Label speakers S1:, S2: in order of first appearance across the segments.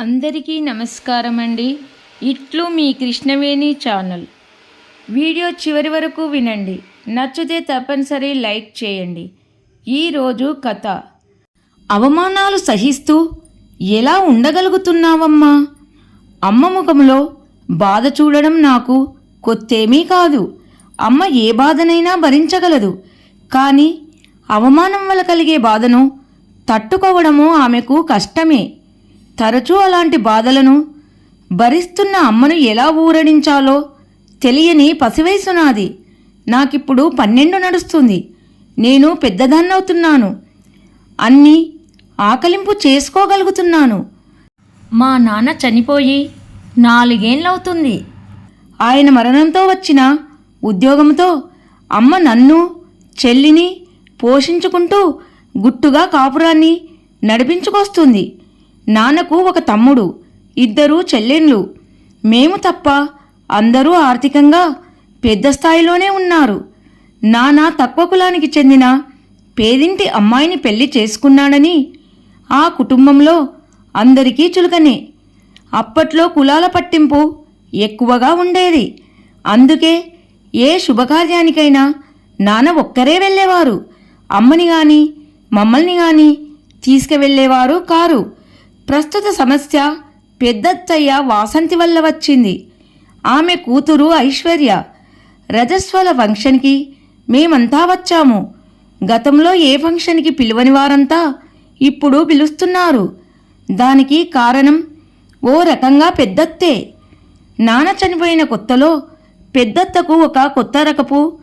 S1: అందరికీ నమస్కారం అండి ఇట్లు మీ కృష్ణవేణి ఛానల్. వీడియో చివరి వరకు వినండి. నచ్చితే తప్పనిసరి లైక్ చేయండి. ఈరోజు కథ. అవమానాలు సహిస్తూ ఎలా ఉండగలుగుతున్నావమ్మా? అమ్మ ముఖంలో బాధ చూడడం నాకు కొత్తేమీ కాదు. అమ్మ ఏ బాధనైనా భరించగలదు. కానీ అవమానం వల్ల కలిగే బాధను తట్టుకోవడము ఆమెకు కష్టమే. తరచూ అలాంటి బాధలను భరిస్తున్న అమ్మను ఎలా ఊరడించాలో తెలియని పసివయసు నాది నాకిప్పుడు పన్నెండు నడుస్తుంది. నేను పెద్దదాన్నవుతున్నాను. అన్నీ ఆకలింపు చేసుకోగలుగుతున్నాను. మా నాన్న చనిపోయి నాలుగేళ్ళవుతుంది ఆయన మరణంతో వచ్చిన ఉద్యోగంతో అమ్మ నన్ను చెల్లిని పోషించుకుంటూ గుట్టుగా కాపురాన్ని నడిపించుకొస్తుంది. నాన్నకు ఒక తమ్ముడు ఇద్దరు చెల్లెళ్ళు. మేము తప్ప అందరూ ఆర్థికంగా పెద్ద స్థాయిలోనే ఉన్నారు. నాన్న తక్కువ కులానికి చెందిన పేదింటి అమ్మాయిని పెళ్ళి చేసుకున్నాడని ఆ కుటుంబంలో అందరికీ చులకనే. అప్పట్లో కులాల పట్టింపు ఎక్కువగా ఉండేది. అందుకే ఏ శుభకార్యానికైనా నాన్న ఒక్కరే వెళ్ళేవారు. అమ్మని గాని మమ్మల్ని గాని తీసుకువెళ్ళేవారు కారు. ప్రస్తుత సమస్య పెద్దత్తయ్య వాసంతి వల్ల వచ్చింది. ఆమె కూతురు ఐశ్వర్య. రజస్వల ఫంక్షన్కి మేమంతా వచ్చాము. గతంలో ఏ ఫంక్షన్కి పిలువని వారంతా ఇప్పుడు పిలుస్తున్నారు. దానికి కారణం ఓ రకంగా పెద్దత్తే. నాన్న చనిపోయిన కొత్తలో పెద్దత్తకు ఒక కొత్త రకపు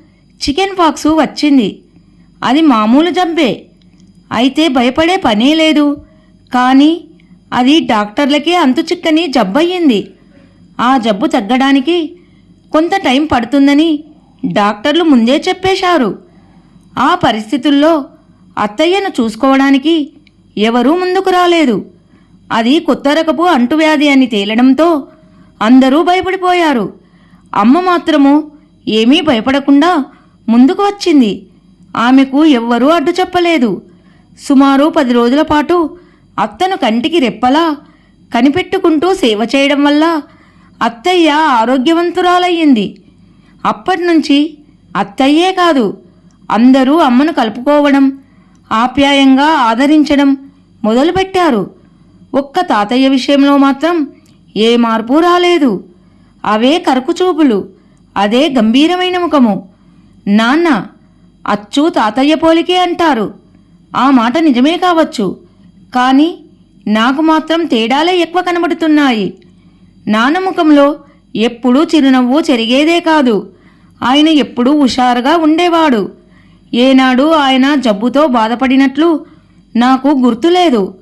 S1: చికెన్ పాక్స్ వచ్చింది. అది మామూలు జబ్బే. అయితే భయపడే పనే లేదు. కానీ అది డాక్టర్లకే అంతు చిక్కని జబ్బయ్యింది. ఆ జబ్బు తగ్గడానికి కొంత టైం పడుతుందని డాక్టర్లు ముందే చెప్పేశారు. ఆ పరిస్థితుల్లో అత్తయ్యను చూసుకోవడానికి ఎవరూ ముందుకు రాలేదు. అది కొత్త రకపు అంటువ్యాధి అని తేలడంతో అందరూ భయపడిపోయారు. అమ్మ మాత్రము ఏమీ భయపడకుండా ముందుకు వచ్చింది. ఆమెకు ఎవ్వరూ అడ్డు చెప్పలేదు. సుమారు పది రోజుల పాటు అత్తను కంటికి రెప్పలా కనిపెట్టుకుంటూ సేవ చేయడం వల్ల అత్తయ్య ఆరోగ్యవంతురాలయ్యింది. అప్పటినుంచి అత్తయ్యే కాదు అందరూ అమ్మను కలుపుకోవడం ఆప్యాయంగా ఆదరించడం మొదలుపెట్టారు. ఒక్క తాతయ్య విషయంలో మాత్రం ఏ మార్పు రాలేదు. అవే కరుకుచూపులు అదే గంభీరమైన ముఖము. నాన్న అచ్చు తాతయ్య పోలికే అంటారు. ఆ మాట నిజమే కావచ్చు. కానీ నాకు మాత్రం తేడాలే ఎక్కువ కనబడుతున్నాయి. నాన్న ముఖంలో ఎప్పుడూ చిరునవ్వు చెరిగేదే కాదు. ఆయన ఎప్పుడూ హుషారుగా ఉండేవాడు. ఏనాడు ఆయన జబ్బుతో బాధపడినట్లు నాకు గుర్తులేదు.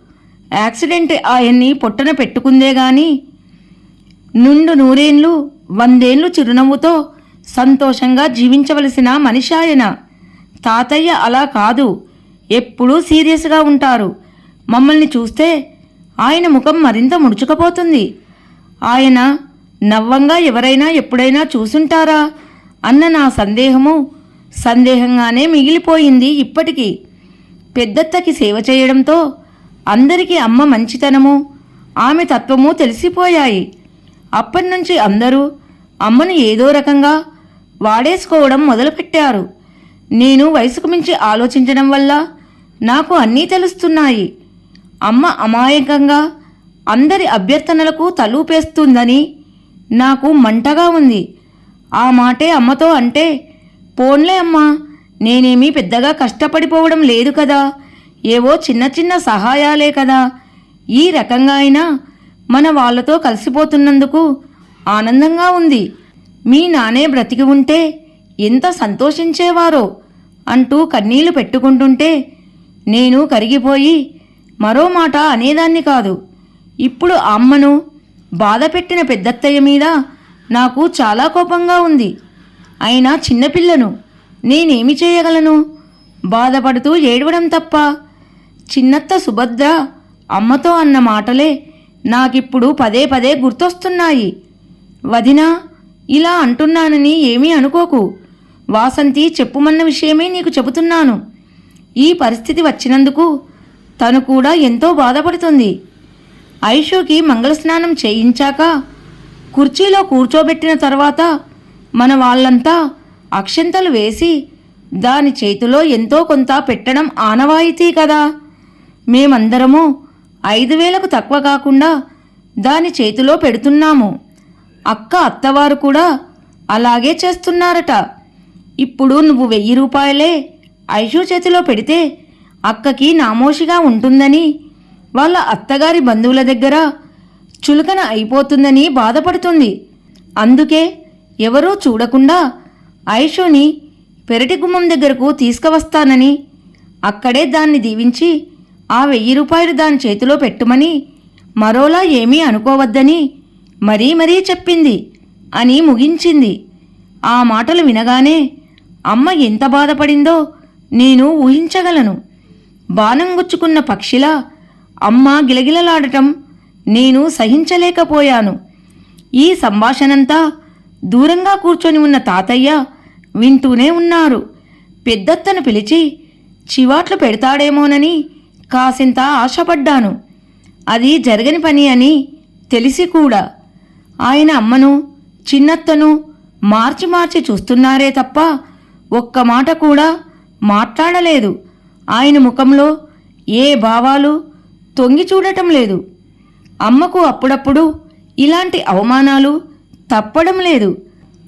S1: యాక్సిడెంట్ ఆయన్ని పొట్టన పెట్టుకుందే గాని నుండు నూరేండ్లు వందేండ్లు చిరునవ్వుతో సంతోషంగా జీవించవలసిన మనిషి ఆయన. తాతయ్య అలా కాదు. ఎప్పుడూ సీరియస్గా ఉంటారు. మమ్మల్ని చూస్తే ఆయన ముఖం మరింత ముడుచుకపోతుంది. ఆయన నవ్వంగా ఎవరైనా ఎప్పుడైనా చూసుంటారా? అన్న నా సందేహము సందేహంగానే మిగిలిపోయింది ఇప్పటికీ. పెద్దత్తకి సేవ చేయడంతో అందరికీ అమ్మ మంచితనము ఆమె తత్వము తెలిసిపోయాయి. అప్పటి నుంచి అందరూ అమ్మను ఏదో రకంగా వాడేసుకోవడం మొదలుపెట్టారు. నేను వయసుకు మించి ఆలోచించడం వల్ల నాకు అన్నీ తెలుస్తున్నాయి. అమ్మ అమాయకంగా అందరి అభ్యర్థనలకు తలూపేస్తుందని నాకు మంటగా ఉంది. ఆ మాటే అమ్మతో అంటే పోన్లే అమ్మా నేనేమీ పెద్దగా కష్టపడిపోవడం లేదు కదా ఏవో చిన్న చిన్న సహాయాలే కదా. ఈ రకంగా అయినా మన వాళ్ళతో కలిసిపోతున్నందుకు ఆనందంగా ఉంది. మీ నానే బ్రతికి ఉంటే ఎంత సంతోషించేవారో అంటూ కన్నీళ్ళు పెట్టుకుంటుంటే నేను కరిగిపోయి మరో మాట అనేదాన్ని కాదు. ఇప్పుడు అమ్మను బాధ పెట్టిన పెద్దత్తయ్య మీద నాకు చాలా కోపంగా ఉంది. అయినా చిన్నపిల్లను నేనేమి చేయగలను? బాధపడుతూ ఏడవడం తప్ప. చిన్నత్త సుభద్ర అమ్మతో అన్న మాటలే నాకిప్పుడు పదే పదే గుర్తొస్తున్నాయి. వదినా ఇలా అంటున్నానని ఏమీ అనుకోకు. వాసంతి చెప్పుమన్న విషయమే నీకు చెబుతున్నాను. ఈ పరిస్థితి వచ్చినందుకు తను కూడా ఎంతో బాధపడుతుంది. ఐషుకి మంగళస్నానం చేయించాక కుర్చీలో కూర్చోబెట్టిన తర్వాత మన వాళ్ళంతా అక్షంతలు వేసి దాని చేతిలో ఎంతో కొంత పెట్టడం ఆనవాయితీ కదా. మేమందరము ఐదు వేలకు తక్కువ కాకుండా దాని చేతిలో పెడుతున్నాము. అక్క అత్తవారు కూడా అలాగే చేస్తున్నారట. ఇప్పుడు నువ్వు వెయ్యి రూపాయలే ఐషు చేతిలో పెడితే అక్కకి నామోషిగా ఉంటుందని వాళ్ళ అత్తగారి బంధువుల దగ్గర చులకన అయిపోతుందని బాధపడుతుంది. అందుకే ఎవరూ చూడకుండా ఐషుని పెరటి గుమ్మం దగ్గరకు తీసుకువస్తానని అక్కడే దాన్ని దీవించి ఆ వెయ్యి రూపాయలు దాని చేతిలో పెట్టుమని మరోలా ఏమీ అనుకోవద్దని మరీ మరీ చెప్పింది అని ముగించింది. ఆ మాటలు వినగానే అమ్మ ఎంత బాధపడిందో నేను ఊహించగలను. బాణం గుచ్చుకున్న పక్షిలా అమ్మ గిలగిలలాడటం నేను సహించలేకపోయాను. ఈ సంభాషణంతా దూరంగా కూర్చొని ఉన్న తాతయ్య వింటూనే ఉన్నారు. పెద్దత్తను పిలిచి చివాట్లు పెడతాడేమోనని కాసింత ఆశపడ్డాను. అది జరగని పని అని తెలిసి కూడా. ఆయన అమ్మను చిన్నత్తను మార్చి మార్చి చూస్తున్నారే తప్ప ఒక్క మాట కూడా మాట్లాడలేదు. ఆయన ముఖంలో ఏ భావాలు తొంగి చూడటం లేదు. అమ్మకు అప్పుడప్పుడు ఇలాంటి అవమానాలు తప్పడం లేదు.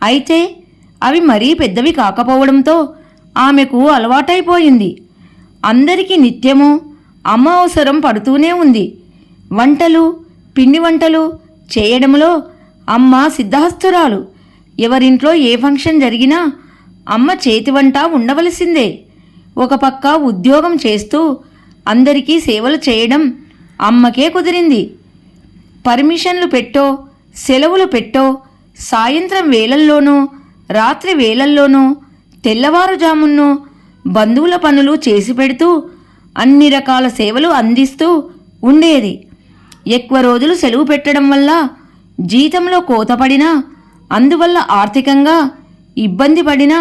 S1: అయితే అవి మరీ పెద్దవి కాకపోవడంతో ఆమెకు అలవాటైపోయింది. అందరికీ నిత్యము అమ్మ అవసరం పడుతూనే ఉంది. వంటలు పిండి వంటలు చేయడంలో అమ్మ సిద్ధహస్తురాలు. ఎవరింట్లో ఏ ఫంక్షన్ జరిగినా అమ్మ చేతి వంట ఉండవలసిందే. ఒక పక్క ఉద్యోగం చేస్తూ అందరికీ సేవలు చేయడం అమ్మకే కుదిరింది. పర్మిషన్లు పెట్టో సెలవులు పెట్టో సాయంత్రం వేళల్లోనో రాత్రి వేళల్లోనో తెల్లవారుజామున్నో బంధువుల పనులు చేసి పెడుతూ అన్ని రకాల సేవలు అందిస్తూ ఉండేది. ఎక్కువ రోజులు సెలవు పెట్టడం వల్ల జీతంలో కోతపడినా అందువల్ల ఆర్థికంగా ఇబ్బంది పడినా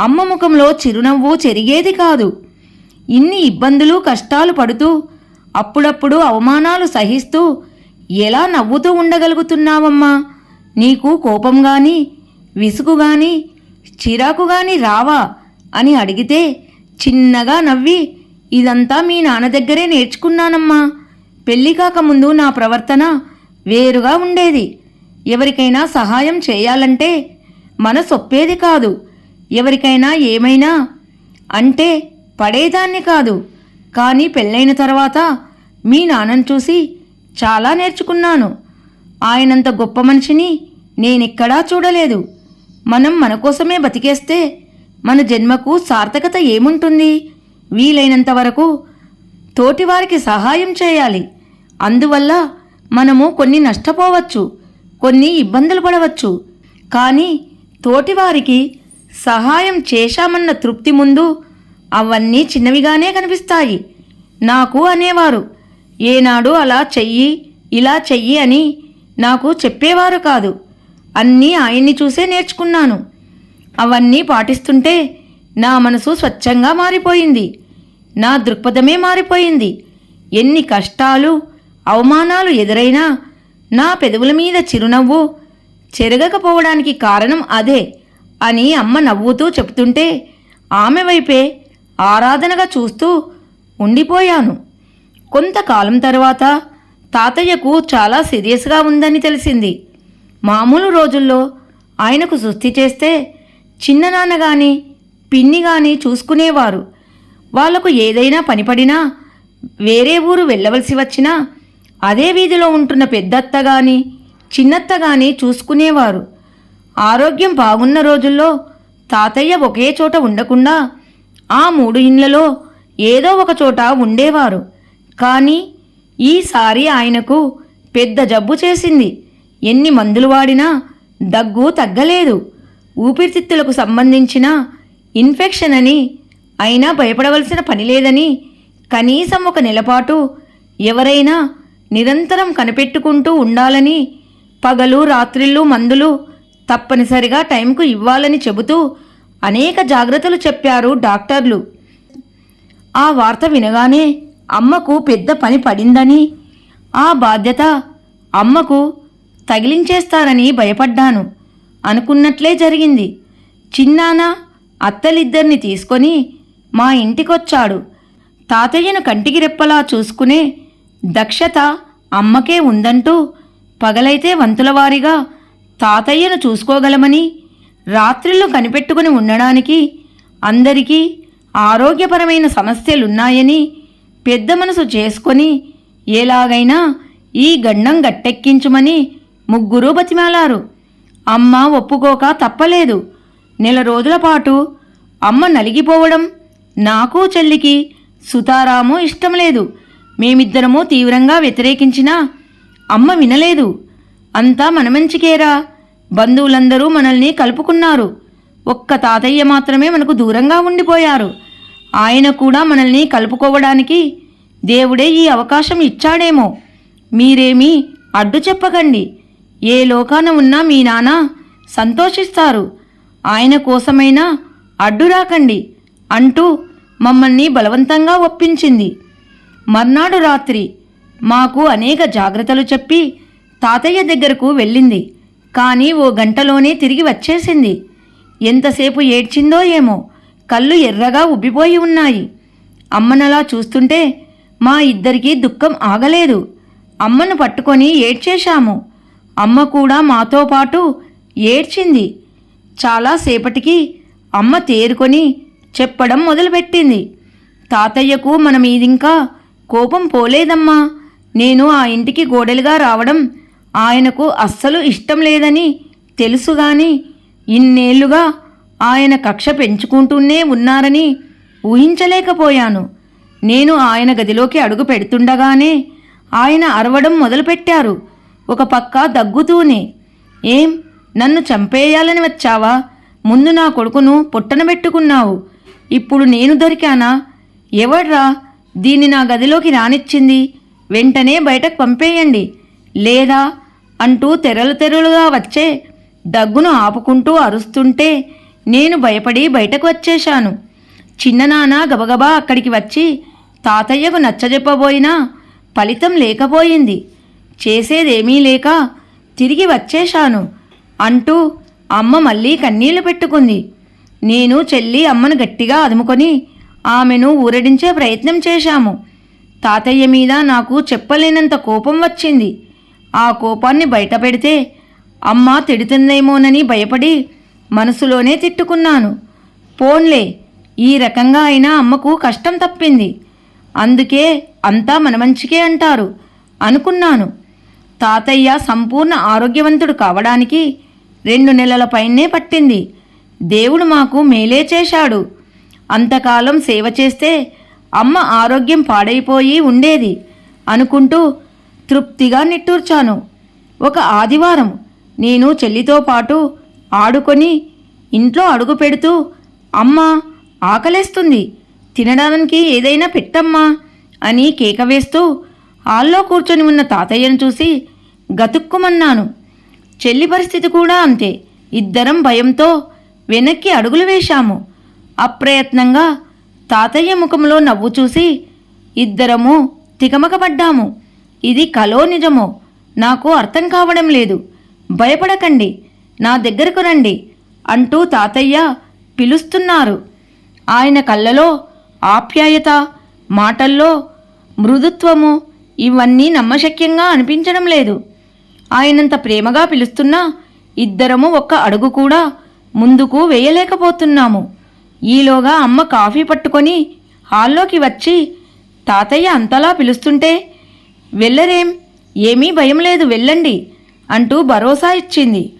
S1: అమ్మ ముఖంలో చిరునవ్వు చెరిగేది కాదు. ఇన్ని ఇబ్బందులు కష్టాలు పడుతూ అప్పుడప్పుడు అవమానాలు సహిస్తూ ఎలా నవ్వుతూ ఉండగలుగుతున్నావమ్మా? నీకు కోపం గాని విసుగు గాని చిరాకు గాని రావా? అని అడిగితే చిన్నగా నవ్వి ఇదంతా మీ నాన్న దగ్గరే నేర్చుకున్నానమ్మా. పెళ్ళి కాకముందు నా ప్రవర్తన వేరుగా ఉండేది. ఎవరికైనా సహాయం చేయాలంటే మనసొప్పేది కాదు. ఎవరికైనా ఏమైనా అంటే పడేదాన్ని కాదు. కానీ పెళ్ళైన తర్వాత మీ నాన్నను చూసి చాలా నేర్చుకున్నాను. ఆయనంత గొప్ప మనిషిని నేనెక్కడా చూడలేదు. మనం మన కోసమే బతికేస్తే మన జన్మకు సార్థకత ఏముంటుంది? వీలైనంత వరకు తోటివారికి సహాయం చేయాలి. అందువల్ల మనము కొన్ని నష్టపోవచ్చు కొన్ని ఇబ్బందులు పడవచ్చు. కానీ తోటివారికి సహాయం చేశామన్న తృప్తి ముందు అవన్నీ చిన్నవిగానే కనిపిస్తాయి. నాకు అనేవారు ఏనాడు అలా చెయ్యి ఇలా చెయ్యి అని నాకు చెప్పేవారు కాదు. అన్నీ ఆయన్ని చూసే నేర్చుకున్నాను. అవన్నీ పాటిస్తుంటే నా మనసు స్వచ్ఛంగా మారిపోయింది. నా దృక్పథమే మారిపోయింది. ఎన్ని కష్టాలు అవమానాలు ఎదురైనా నా పెదవుల మీద చిరునవ్వు చెరగకపోవడానికి కారణం అదే. అని అమ్మ నవ్వుతూ చెప్తుంటే ఆమె వైపే ఆరాధనగా చూస్తూ ఉండిపోయాను. కొంతకాలం తర్వాత తాతయ్యకు చాలా సీరియస్గా ఉందని తెలిసింది. మామూలు రోజుల్లో ఆయనకు సుస్థి చేస్తే చిన్ననాన్న కానీ పిన్ని కానీ చూసుకునేవారు. వాళ్ళకు ఏదైనా పనిపడినా వేరే ఊరు వెళ్ళవలసి వచ్చినా అదే వీధిలో ఉంటున్న పెద్దత్త కానీ చిన్నత్త కానీ చూసుకునేవారు. ఆరోగ్యం బాగున్న రోజుల్లో తాతయ్య ఒకే చోట ఉండకుండా ఆ మూడు ఇండ్లలో ఏదో ఒక చోట ఉండేవారు. కానీ ఈసారి ఆయనకు పెద్ద జబ్బు చేసింది. ఎన్ని మందులు వాడినా దగ్గు తగ్గలేదు. ఊపిరితిత్తులకు సంబంధించిన ఇన్ఫెక్షన్ అని అయినా భయపడవలసిన పని లేదని కనీసం ఒక నెలపాటు ఎవరైనా నిరంతరం కనిపెట్టుకుంటూ ఉండాలని పగలు రాత్రిళ్ళు మందులు తప్పనిసరిగా టైంకు ఇవ్వాలని చెబుతూ అనేక జాగ్రత్తలు చెప్పారు డాక్టర్లు. ఆ వార్త వినగానే అమ్మకు పెద్ద పని పడిందని ఆ బాధ్యత అమ్మకు తగిలించేస్తారని భయపడ్డాను. అనుకున్నట్లే జరిగింది. చిన్నాన అత్తలిద్దరిని తీసుకొని మా ఇంటికొచ్చాడు. తాతయ్యను కంటికి రెప్పలా చూసుకునే దక్షత అమ్మకే ఉందంటూ పగలైతే వంతులవారీగా తాతయ్యను చూసుకోగలమని రాత్రిళ్ళు కనిపెట్టుకుని ఉండడానికి అందరికీ ఆరోగ్యపరమైన సమస్యలున్నాయని పెద్ద మనసు చేసుకొని ఎలాగైనా ఈ గండం గట్టెక్కించుమని ముగ్గురూ బతిమాలారు. అమ్మ ఒప్పుకోక తప్పలేదు. నెల రోజుల పాటు అమ్మ నలిగిపోవడం నాకు చెల్లికి సుతారాము ఇష్టం లేదు మేమిద్దరము తీవ్రంగా వ్యతిరేకించినా అమ్మ వినలేదు. అంతా మన మంచికేరా బంధువులందరూ మనల్ని కలుపుకున్నారు. ఒక్క తాతయ్య మాత్రమే మనకు దూరంగా ఉండిపోయారు. ఆయన కూడా మనల్ని కలుపుకోవడానికి దేవుడే ఈ అవకాశం ఇచ్చాడేమో. మీరేమీ అడ్డు చెప్పకండి. ఏ లోకాన ఉన్నా మీ నాన్న సంతోషిస్తారు. ఆయన కోసమైనా అడ్డు రాకండి అంటూ మమ్మల్ని బలవంతంగా ఒప్పించింది. మర్నాడు రాత్రి మాకు అనేక జాగ్రత్తలు చెప్పి తాతయ్య దగ్గరకు వెళ్ళింది. కానీ ఓ గంటలోనే తిరిగి వచ్చేసింది. ఎంతసేపు ఏడ్చిందో ఏమో కళ్ళు ఎర్రగా ఉబ్బిపోయి ఉన్నాయి. అమ్మనలా చూస్తుంటే మా ఇద్దరికీ దుఃఖం ఆగలేదు. అమ్మను పట్టుకొని ఏడ్చేశాము. అమ్మ కూడా మాతో పాటు ఏడ్చింది. చాలాసేపటికి అమ్మ తేరుకొని చెప్పడం మొదలుపెట్టింది. తాతయ్యకు మన మీదింకా కోపం పోలేదమ్మా. నేను ఆ ఇంటికి గోడలుగా రావడం ఆయనకు అస్సలు ఇష్టం లేదని తెలుసుగాని ఇన్నేళ్ళుగా ఆయన కక్ష పెంచుకుంటూనే ఉన్నారని ఊహించలేకపోయాను. నేను ఆయన గదిలోకి అడుగు పెడుతుండగానే ఆయన అరవడం మొదలుపెట్టారు. ఒక పక్క దగ్గుతూనే ఏం నన్ను చంపేయాలని వచ్చావా? ముందు నా కొడుకును పొట్టనబెట్టుకున్నావు ఇప్పుడు నేను దొరికానా? ఎవడ్రా? దీన్ని నా గదిలోకి రానిచ్చింది. వెంటనే బయటకు పంపేయండి. లేదా అంటూ తెరలు తెరలుగా వచ్చే దగ్గును ఆపుకుంటూ అరుస్తుంటే నేను భయపడి బయటకు వచ్చేశాను. చిన్ననాన్న గబగబా అక్కడికి వచ్చి తాతయ్యకు నచ్చజెప్పబోయినా ఫలితం లేకపోయింది. చేసేదేమీ లేక తిరిగి వచ్చేశాను అంటూ అమ్మ మళ్ళీ కన్నీళ్ళు పెట్టుకుంది. నేను చెల్లి అమ్మను గట్టిగా అదుముకొని ఆమెను ఊరడించే ప్రయత్నం చేశాము. తాతయ్య మీద నాకు చెప్పలేనంత కోపం వచ్చింది. ఆ కోపాన్ని బయట పెడితే అమ్మ తిడుతుందేమోనని భయపడి మనసులోనే తిట్టుకున్నాను. పోన్లే ఈ రకంగా అయినా అమ్మకు కష్టం తప్పింది. అందుకే అంతా మన మంచికే అంటారు అనుకున్నాను. తాతయ్య సంపూర్ణ ఆరోగ్యవంతుడు కావడానికి రెండు నెలల పైనే పట్టింది. దేవుడు మాకు మేలే చేశాడు. అంతకాలం సేవ చేస్తే అమ్మ ఆరోగ్యం పాడైపోయి ఉండేది అనుకుంటూ తృప్తిగా నిట్టూర్చాను. ఒక ఆదివారం నేను చెల్లితో పాటు ఆడుకొని ఇంట్లో అడుగు పెడుతూ అమ్మా ఆకలేస్తుంది. తినడానికి ఏదైనా పెట్టమ్మా అని కేక వేస్తూ హాల్లో కూర్చొని ఉన్న తాతయ్యను చూసి గతుక్కుమన్నాను. చెల్లి పరిస్థితి కూడా అంతే. ఇద్దరం భయంతో వెనక్కి అడుగులు వేశాము. అప్రయత్నంగా తాతయ్య ముఖంలో నవ్వు చూసి ఇద్దరము తికమకపడ్డాము. ఇది కలో నిజమో నాకు అర్థం కావడం లేదు. భయపడకండి. నా దగ్గరకు రండి. అంటూ తాతయ్య పిలుస్తున్నారు. ఆయన కళ్ళలో ఆప్యాయత మాటల్లో మృదుత్వము ఇవన్నీ నమ్మశక్యంగా అనిపించడం లేదు. ఆయనంత ప్రేమగా పిలుస్తున్నా ఇద్దరము ఒక్క అడుగు కూడా ముందుకు వేయలేకపోతున్నాము. ఈలోగా అమ్మ కాఫీ పట్టుకొని హాల్లోకి వచ్చి తాతయ్య అంతలా పిలుస్తుంటే వెళ్ళరేం? ఏమీ భయం లేదు వెళ్ళండి అంటూ భరోసా ఇచ్చింది.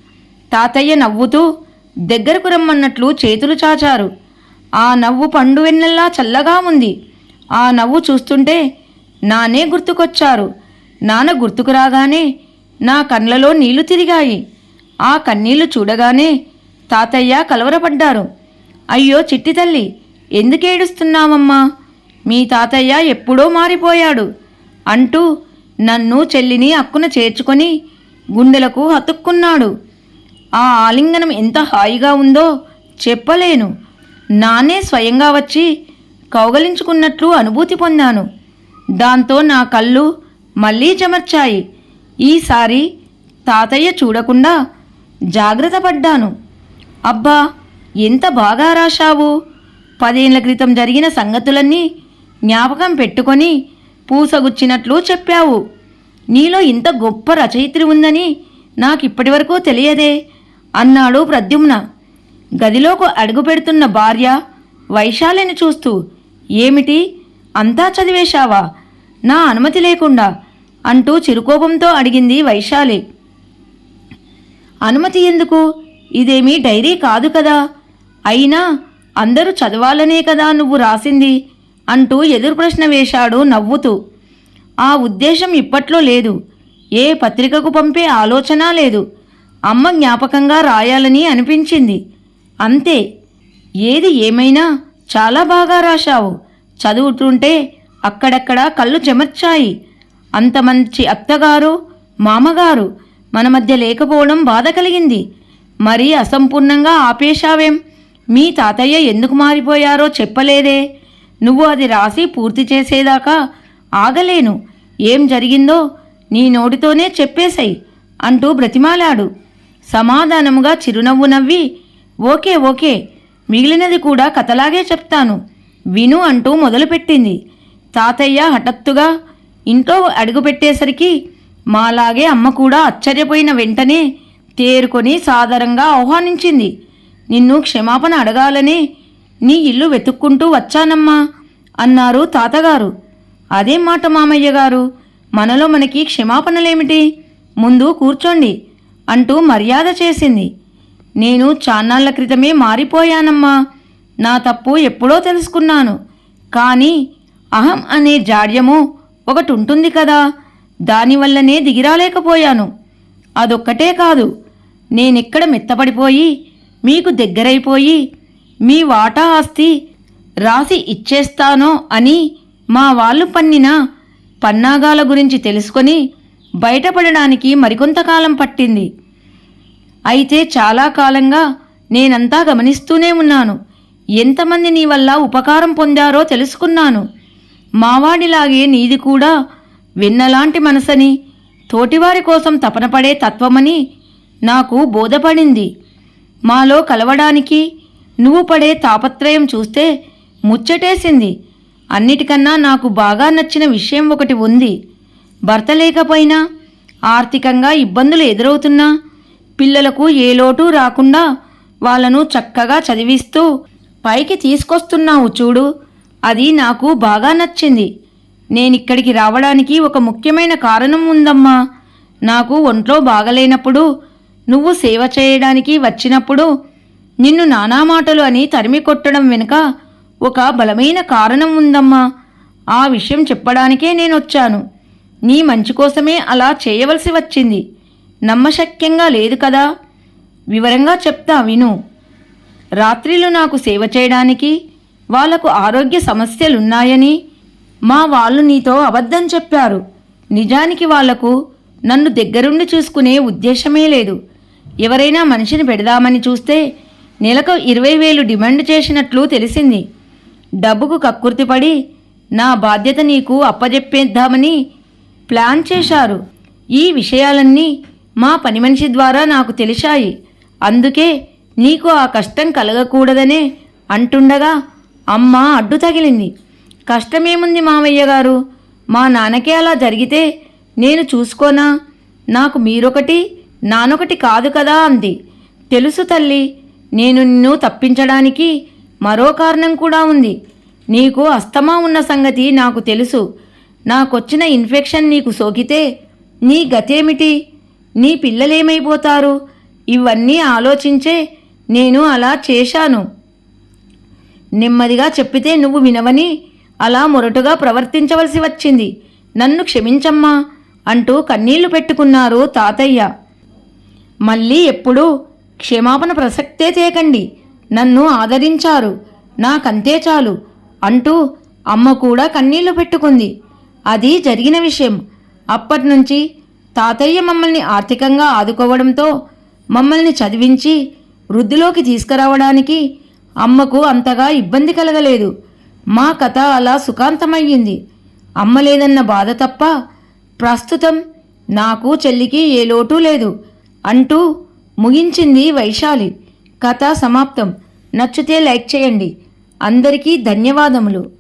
S1: తాతయ్య నవ్వుతూ దగ్గరకు రమ్మన్నట్లు చేతులు చాచారు. ఆ నవ్వు పండు వెన్నెల్లా చల్లగా ఉంది. ఆ నవ్వు చూస్తుంటే నానే గుర్తుకొచ్చారు. నాన్న గుర్తుకు రాగానే నా కళ్ళలో నీళ్ళు తిరిగాయి. ఆ కన్నీళ్ళు చూడగానే తాతయ్య కలవరపడ్డారు. అయ్యో చిట్టి తల్లి ఎందుకేడుస్తున్నావమ్మా మీ తాతయ్య ఎప్పుడో మారిపోయాడు. అంటూ నన్ను చెల్లిని అక్కున చేర్చుకొని గుండెలకు హతుక్కున్నాడు. ఆ ఆలింగనం ఎంత హాయిగా ఉందో చెప్పలేను. నానే స్వయంగా వచ్చి కౌగలించుకున్నట్లు అనుభూతి పొందాను. దాంతో నా కళ్ళు మళ్ళీ చెమర్చాయి. ఈసారి తాతయ్య చూడకుండా జాగ్రత్త పడ్డాను. అబ్బా ఎంత బాగా రాశావు. పదేళ్ళ క్రితం జరిగిన సంగతులన్నీ జ్ఞాపకం పెట్టుకొని పూసగుచ్చినట్లు చెప్పావు. నీలో ఇంత గొప్ప రచయిత్రి ఉందని నాకిప్పటివరకు తెలియదే. అన్నాడు ప్రద్యుమ్న. గదిలోకి అడుగుపెడుతున్న భార్య వైశాలిని చూస్తూ ఏమిటి? అంతా చదివేశావా? నా అనుమతి లేకుండా అంటూ చిరుకోపంతో అడిగింది వైశాలి. అనుమతి ఎందుకు? ఇదేమీ డైరీ కాదు కదా. అయినా అందరూ చదవాలనే కదా నువ్వు రాసింది. అంటూ ఎదురు ప్రశ్న వేశాడు నవ్వుతూ. ఆ ఉద్దేశం ఇప్పట్లో లేదు. ఏ పత్రికకు పంపే ఆలోచన లేదు. అమ్మ జ్ఞాపకంగా రాయాలని అనిపించింది. అంతే. ఏది ఏమైనా చాలా బాగా రాశావు. చదువుతుంటే అక్కడక్కడ కళ్ళు చెమర్చాయి. అంత మంచి అత్తగారు మామగారు మన మధ్య లేకపోవడం బాధ కలిగింది. మరీ అసంపూర్ణంగా ఆపేశావేం? మీ తాతయ్య ఎందుకు మారిపోయారో చెప్పలేదే. నువ్వు అది రాసి పూర్తి చేసేదాకా ఆగలేను. ఏం జరిగిందో నీ నోటితోనే చెప్పేశాయి అంటూ బ్రతిమాలాడు. సమాధానముగా చిరునవ్వు నవ్వి ఓకే ఓకే మిగిలినది కూడా కథలాగే చెప్తాను విను అంటూ మొదలుపెట్టింది. తాతయ్య హఠాత్తుగా ఇంట్లో అడుగుపెట్టేసరికి మాలాగే అమ్మ కూడా ఆశ్చర్యపోయిన వెంటనే తేరుకొని సాదరంగా ఆహ్వానించింది. నిన్ను క్షమాపణ అడగాలని నీ ఇల్లు వెతుక్కుంటూ వచ్చానమ్మా అన్నారు తాతగారు. అదే మాట మామయ్య గారు. మనలో మనకి క్షమాపణలేమిటి? ముందు కూర్చోండి అంటూ మర్యాద చేసింది. నేను చాన్నాళ్ళ క్రితమే మారిపోయానమ్మా నా తప్పు ఎప్పుడో తెలుసుకున్నాను. కానీ అహం అనే జాడ్యము ఒకటి ఉంటుంది కదా దానివల్లనే దిగిరాలేకపోయాను. అదొక్కటే కాదు నేనెక్కడ మెత్తపడిపోయి మీకు దగ్గరైపోయి మీ వాటా ఆస్తి రాసి ఇచ్చేస్తానో అని మా వాళ్ళు పన్నిన పన్నాగాల గురించి తెలుసుకొని బయటపడడానికి మరికొంతకాలం పట్టింది. అయితే చాలా కాలంగా నేనంతా గమనిస్తూనే ఉన్నాను. ఎంతమంది నీ వల్ల ఉపకారం పొందారో తెలుసుకున్నాను. మావాడిలాగే నీది కూడా వెన్నలాంటి మనసని తోటివారి కోసం తపనపడే తత్వమని నాకు బోధపడింది. మాలో కలవడానికి నువ్వు పడే తాపత్రయం చూస్తే ముచ్చటేసింది. అన్నిటికన్నా నాకు బాగా నచ్చిన విషయం ఒకటి ఉంది. భర్త లేకపోయినా ఆర్థికంగా ఇబ్బందులు ఎదురవుతున్నా పిల్లలకు ఏ లోటు రాకుండా వాళ్ళను చక్కగా చదివిస్తూ పైకి తీసుకొస్తున్నావు చూడు. అది నాకు బాగా నచ్చింది. నేనిక్కడికి రావడానికి ఒక ముఖ్యమైన కారణం ఉందమ్మా. నాకు ఒంట్లో బాగలేనప్పుడు నువ్వు సేవ చేయడానికి వచ్చినప్పుడు నిన్ను నానా మాటలు అని తరిమి కొట్టడం వెనుక ఒక బలమైన కారణం ఉందమ్మా. ఆ విషయం చెప్పడానికే నేను వచ్చాను నీ మంచి కోసమే అలా చేయవలసి వచ్చింది. నమ్మశక్యంగా లేదు కదా? వివరంగా చెప్తా విను. రాత్రిలు నాకు సేవ చేయడానికి వాళ్ళకు ఆరోగ్య సమస్యలున్నాయని మా వాళ్ళు నీతో అబద్ధం చెప్పారు. నిజానికి వాళ్ళకు నన్ను దగ్గరుండి చూసుకునే ఉద్దేశమే లేదు. ఎవరైనా మనిషిని పెడదామని చూస్తే నెలకు ఇరవై వేలు డిమాండ్ చేసినట్లు తెలిసింది. డబ్బుకు కక్కుర్తిపడి నా బాధ్యత నీకు అప్పజెప్పేద్దామని ప్లాన్ చేశారు. ఈ విషయాలన్నీ మా పని మనిషి ద్వారా నాకు తెలిసాయి అందుకే నీకు ఆ కష్టం కలగకూడదనే అంటుండగా అమ్మ అడ్డు తగిలింది. కష్టమేముంది మామయ్య గారు? మా నాన్నకే అలా జరిగితే నేను చూసుకోనా? నాకు మీరొకటి నానొకటి కాదు కదా అంది. తెలుసు తల్లి నేను నిన్ను తప్పించడానికి మరో కారణం కూడా ఉంది. నీకు అస్తమా ఉన్న సంగతి నాకు తెలుసు. నాకొచ్చిన ఇన్ఫెక్షన్ నీకు సోకితే నీ గతేమిటి? నీ పిల్లలేమైపోతారు? ఇవన్నీ ఆలోచించే నేను అలా చేశాను. నెమ్మదిగా చెప్పితే నువ్వు వినవని అలా మొరటుగా ప్రవర్తించవలసి వచ్చింది. నన్ను క్షమించమ్మా అంటూ కన్నీళ్ళు పెట్టుకున్నారు తాతయ్య. మళ్ళీ ఎప్పుడూ క్షమాపణ ప్రసక్తే తేకండి నన్ను ఆదరించారు. నాకంతే చాలు అంటూ అమ్మ కూడా కన్నీళ్ళు పెట్టుకుంది. అది జరిగిన విషయం. అప్పటినుంచి తాతయ్య మమ్మల్ని ఆర్థికంగా ఆదుకోవడంతో మమ్మల్ని చదివించి వృద్ధిలోకి తీసుకురావడానికి అమ్మకు అంతగా ఇబ్బంది కలగలేదు. మా కథ అలా సుఖాంతమయ్యింది. అమ్మ లేదన్న బాధ తప్ప ప్రస్తుతం నాకు చెల్లికి ఏ లోటు లేదు అంటూ ముగించింది వైశాలి. కథ సమాప్తం. నచ్చితే లైక్ చేయండి. అందరికీ ధన్యవాదములు.